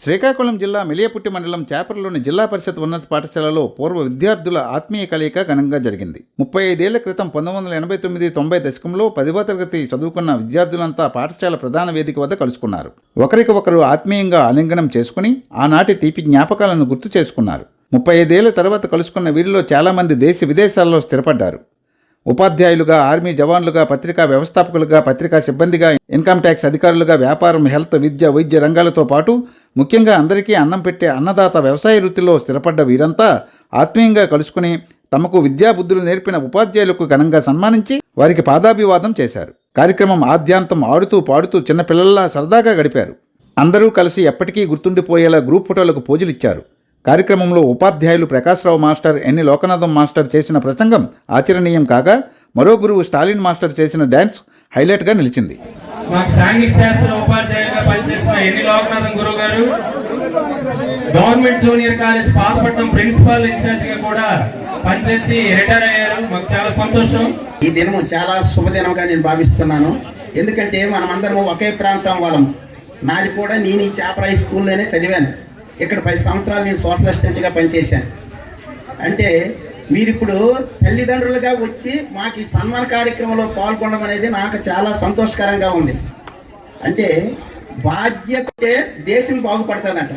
శ్రీకాకుళం జిల్లా మెలియపుట్టి మండలం చేపరలోని జిల్లా పరిషత్ ఉన్నత పాఠశాలలో పూర్వ విద్యార్థుల ఆత్మీయ కలయిక ఘనంగా జరిగింది. ముప్పై ఐదేళ్ళ క్రితం పంతొమ్మిది వందల ఎనభై తొమ్మిది తొంభై దశకంలో పదవ తరగతి చదువుకున్న విద్యార్థులంతా పాఠశాల ప్రధాన వేదిక వద్ద కలుసుకున్నారు. ఒకరికి ఒకరు ఆత్మీయంగా ఆలింగనం చేసుకుని ఆనాటి తీపి జ్ఞాపకాలను గుర్తు చేసుకున్నారు. ముప్పై ఐదేళ్ళ తర్వాత కలుసుకున్న వీరిలో చాలామంది దేశ విదేశాల్లో స్థిరపడ్డారు. ఉపాధ్యాయులుగా ఆర్మీ జవాన్లుగా పత్రికా వ్యవస్థాపకులుగా పత్రికా సిబ్బందిగా ఇన్కమ్ ట్యాక్స్ అధికారులుగా వ్యాపారం హెల్త్ విద్య వైద్య రంగాలతో పాటు ముఖ్యంగా అందరికీ అన్నం పెట్టే అన్నదాత వ్యవసాయ వృత్తిలో స్థిరపడ్డ వీరంతా ఆత్మీయంగా కలుసుకుని తమకు విద్యాబుద్ధులు నేర్పిన ఉపాధ్యాయులకు ఘనంగా సన్మానించి వారికి పాదాభివాదం చేశారు. కార్యక్రమం ఆద్యాంతం ఆడుతూ పాడుతూ చిన్నపిల్లల్లా సరదాగా గడిపారు. అందరూ కలిసి ఎప్పటికీ గుర్తుండిపోయేలా గ్రూప్ ఫోటోలకు పోజులిచ్చారు. కార్యక్రమంలో ఉపాధ్యాయులు ప్రకాశ్రావు మాస్టర్ ఎన్ని లోకనాథం మాస్టర్ చేసిన ప్రసంగం ఆచరణీయం కాగా మరో గురువు స్టాలిన్ మాస్టర్ చేసిన డ్యాన్స్ హైలైట్గా నిలిచింది. మాకు సాంఘిక శాస్త్ర ఉపాధ్యాయులుగా పనిచేసిన ఎన్ని లోకనాథన్ గురువు గారు government junior college Pathapatnam principal ఇన్ఛార్జ్గా కూడా పనిచేసి రిటైర్ అయ్యారు. మాకు చాలా సంతోషం. ఈ దినం చాలా శుభదినంగా నేను భావిస్తున్నాను. ఎందుకంటే మనమందరం ఒకే ప్రాంతం వాళ్ళం. నాది కూడా నేను ఈ చాపరాయి స్కూల్లోనే చదివాను. ఇక్కడ పది సంవత్సరాలు నేను సోషల్ అసిస్టెంట్గా పనిచేశాను. అంటే మీరిప్పుడు తల్లిదండ్రులుగా వచ్చి మాకు ఈ సన్మాన కార్యక్రమంలో పాల్గొనడం అనేది నాకు చాలా సంతోషకరంగా ఉంది. అంటే బాధ్యత దేశం బాగుపడతానంట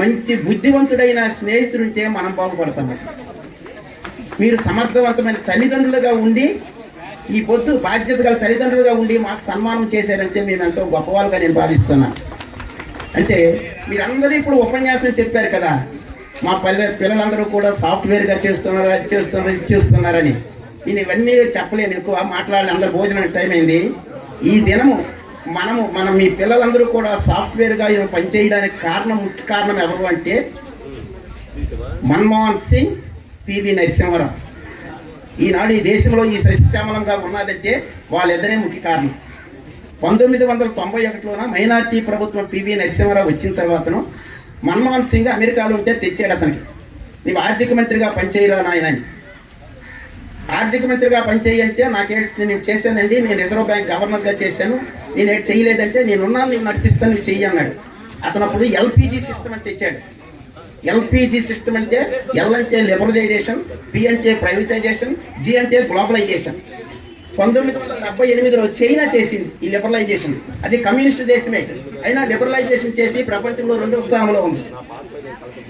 మంచి బుద్ధివంతుడైన స్నేహితుడుంటే మనం బాగుపడతామంట. మీరు సమర్థవంతమైన తల్లిదండ్రులుగా ఉండి ఈ పొద్దు బాధ్యత గల తల్లిదండ్రులుగా ఉండి మాకు సన్మానం చేశారంటే మేము ఎంతో గొప్పవాళ్ళుగా నేను భావిస్తున్నాను. అంటే మీరందరూ ఇప్పుడు ఉపన్యాసం చెప్పారు కదా మా పల్లె పిల్లలందరూ కూడా సాఫ్ట్వేర్గా చేస్తున్నారు అది చేస్తున్నారు ఇది చేస్తున్నారని. నేను ఇవన్నీ చెప్పలేను ఎక్కువ మాట్లాడాలి అందరు భోజనం టైం అయింది. ఈ దినము మనము మనం మీ పిల్లలందరూ కూడా సాఫ్ట్వేర్గా పనిచేయడానికి కారణం ముఖ్య కారణం ఎవరు అంటే మన్మోహన్ సింగ్ పివి నరసింహరావు. ఈనాడు ఈ దేశంలో ఈ సస్యశ్యామలంగా ఉన్నదంటే వాళ్ళిద్దరే ముఖ్య కారణం. పంతొమ్మిది వందల తొంభై ఒకటిలోన మైనార్టీ ప్రభుత్వం పివి నరసింహరావు వచ్చిన తర్వాతను మన్మోహన్ సింగ్ అమెరికాలో ఉంటే తెచ్చాడు అతనికి. నీవు ఆర్థిక మంత్రిగా పనిచేయరా నాయన ఆర్థిక మంత్రిగా పనిచేయంటే నాకే నేను చేశానండి నేను రిజర్వ్ బ్యాంక్ గవర్నర్గా చేశాను నేను ఏడు చేయలేదంటే నేనున్నాను నేను నడిపిస్తాను నువ్వు చెయ్యి అన్నాడు. అతను అప్పుడు ఎల్పిజి సిస్టమ్ అని తెచ్చాడు. ఎల్పిజి సిస్టమ్ అంటే ఎల్ అంటే లిబరలైజేషన్ పి అంటే ప్రైవేటైజేషన్ జి అంటే గ్లోబలైజేషన్ పంతొమ్మిది వందల డెబ్బై ఎనిమిదిలో చైనా చేసింది ఈ లిబరలైజేషన్ అది కమ్యూనిస్ట్ దేశమే. అయినా లిబరలైజేషన్ చేసి ప్రపంచంలో రెండో స్థానంలో ఉంది.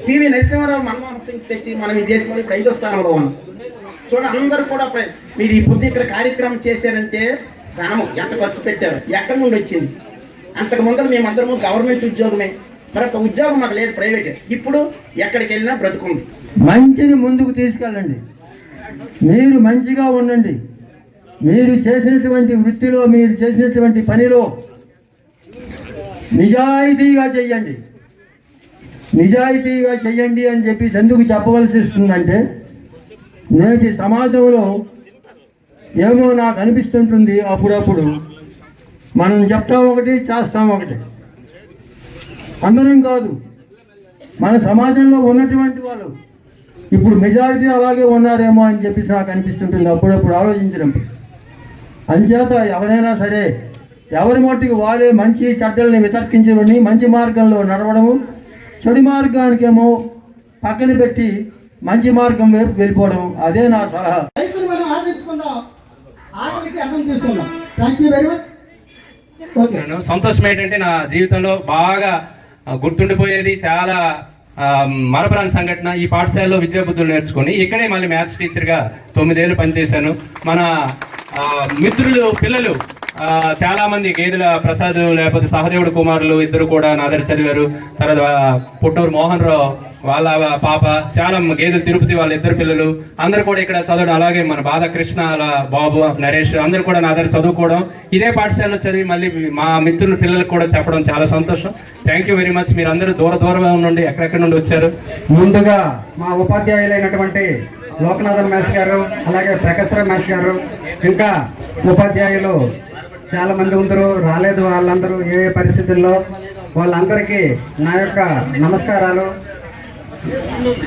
పివి నరసింహారావు మన్మోహన్ సింగ్ తెచ్చి మనం ఈ దేశంలో ఇప్పుడు ఐదో స్థానంలో ఉన్నాం. చూడ అందరూ కూడా మీరు ఈ పొద్దు ఇక్కడ కార్యక్రమం చేశారంటే ధనము ఎంత ఖర్చు పెట్టారు? ఎక్కడి నుండి వచ్చింది? అంతకు ముందర మేమందరము గవర్నమెంట్ ఉద్యోగమే. మరొక ఉద్యోగం మాకు లేదు ప్రైవేట్ ఇప్పుడు ఎక్కడికి వెళ్ళినా బ్రతుకుంది. మంచిని ముందుకు తీసుకెళ్ళండి. మీరు మంచిగా ఉండండి. మీరు చేసినటువంటి వృత్తిలో మీరు చేసినటువంటి పనిలో నిజాయితీగా చెయ్యండి. నిజాయితీగా చెయ్యండి అని చెప్పి ఎందుకు చెప్పవలసి వస్తుందంటే నేటి సమాజంలో ఏమో నాకు అనిపిస్తుంటుంది అప్పుడప్పుడు. మనం చెప్తాం ఒకటి చేస్తాం ఒకటి. అందరం కాదు. మన సమాజంలో ఉన్నటువంటి వాళ్ళు. ఇప్పుడు మెజారిటీ అలాగే ఉన్నారేమో అని చెప్పి నాకు అనిపిస్తుంటుంది అప్పుడప్పుడు ఆలోచించడం. అంచేత ఎవరైనా సరే ఎవరి మట్టుకు వారే మంచి చెడ్డల్ని వితర్కించుకొని మంచి మార్గంలో నడవడము చెడు మార్గానికేమో పక్కన పెట్టి మంచి మార్గం వైపు వెళ్ళిపోవడం అదే నా సలహా. రైతులు మనం ఆదరించుకుందాం. ఆకలికి అర్థం తీసుకుందాం. Thank you very much okay నేను సంతోషం ఏంటంటే నా జీవితంలో బాగా గుర్తుండిపోయేది చాలా మరపురాని సంఘటన. ఈ పాఠశాలలో విద్యాబుద్ధులు నేర్చుకుని ఇక్కడే మళ్ళీ మ్యాథ్స్ టీచర్గా తొమ్మిదేళ్ళు పనిచేశాను. మన మిత్రులు పిల్లలు చాలా మంది గేదెల ప్రసాద్ లేకపోతే సహదేవుడు కుమారులు ఇద్దరు కూడా నా దగ్గర చదివారు. తర్వాత పుట్టూరు మోహన్ రావు వాళ్ళ పాప చాలా గేదెలు తిరుపతి వాళ్ళ ఇద్దరు పిల్లలు. అందరు కూడా ఇక్కడ చదవడం అలాగే మన బాధకృష్ణ అలా బాబు నరేష్ అందరు కూడా నా దగ్గర చదువుకోవడం. ఇదే పాఠశాలలో చదివి మళ్ళీ మా మిత్రులు పిల్లలకు కూడా చెప్పడం చాలా సంతోషం. థ్యాంక్ యూ వెరీ మచ్ మీరు అందరూ దూర దూరంగా నుండి ఎక్కడెక్కడ నుండి వచ్చారు? ముందుగా మా ఉపాధ్యాయులైనటువంటి లోకనాథన్ మేష్ గారు అలాగే ప్రకాశ్వర మేష్ గారు ఇంకా ఉపాధ్యాయులు చాలా మంది రాలేదు వాళ్ళందరూ ఏ ఏ పరిస్థితుల్లో వాళ్ళందరికీ నా యొక్క నమస్కారాలు.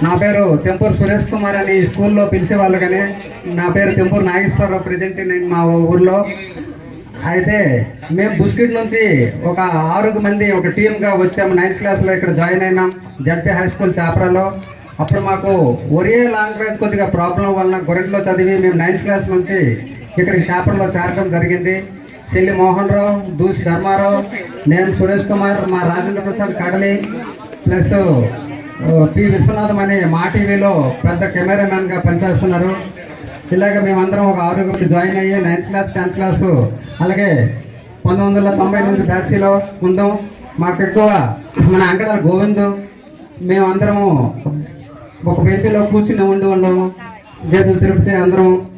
నా పేరు తెంపూరు సురేష్ కుమార్ అని స్కూల్లో పిలిచేవాళ్ళు కానీ నా పేరు తెంపూరు నాగేశ్వరరావు ప్రజెంట్ నేను మా ఊర్లో. అయితే మేము బుస్కిట్ నుంచి ఒక ఆరుగు మంది ఒక టీమ్గా వచ్చాము. నైన్త్ క్లాస్లో ఇక్కడ జాయిన్ అయినాం. జడ్పీ హై స్కూల్ చాపరాలో. అప్పుడు మాకు ఒరే లాంగ్వేజ్ కొద్దిగా ప్రాబ్లం వలన గొరెంట్లో చదివి మేము నైన్త్ క్లాస్ నుంచి ఇక్కడికి చేపల్లో చేరడం జరిగింది. చెల్లి మోహన్ రావు దూసి ధర్మారావు నేను సురేష్ కుమార్ మా రాజేంద్ర ప్రసాద్ కడలి ప్లస్ పి విశ్వనాథం అనే మా టీవీలో పెద్ద కెమెరామెన్గా పనిచేస్తున్నారు. ఇలాగ మేమందరం ఒక ఆరుగురు జాయిన్ అయ్యి నైన్త్ క్లాస్ టెన్త్ క్లాసు అలాగే పంతొమ్మిది వందల తొంభై ఎనిమిది బ్యాచ్లో ఉందాం. మాకు ఎక్కువ మన అంకడాల గోవింద్ మేమందరము ఒక బెంచ్లో కూర్చుని ఉండి ఉన్నాము. గేదెలు తిరిపితే అందరం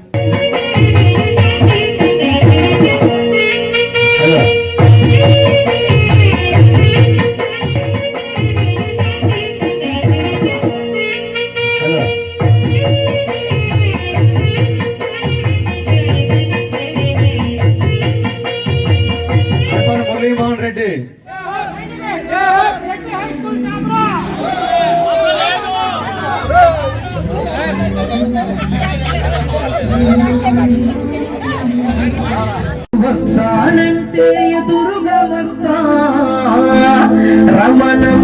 వస్తానంటే ఎదురుగా వస్తా. రమణం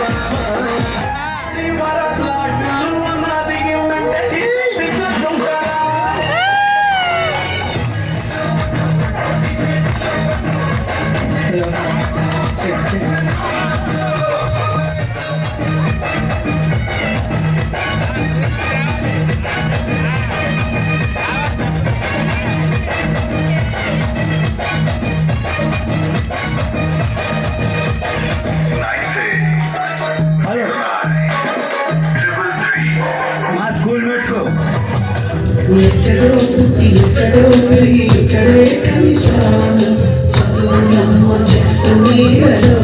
మా ఎక్కడో పుట్టి ఎక్కడో పెరిగి ఇక్కడే కలిశాను చదువులమ్మ చెట్టు నీడలో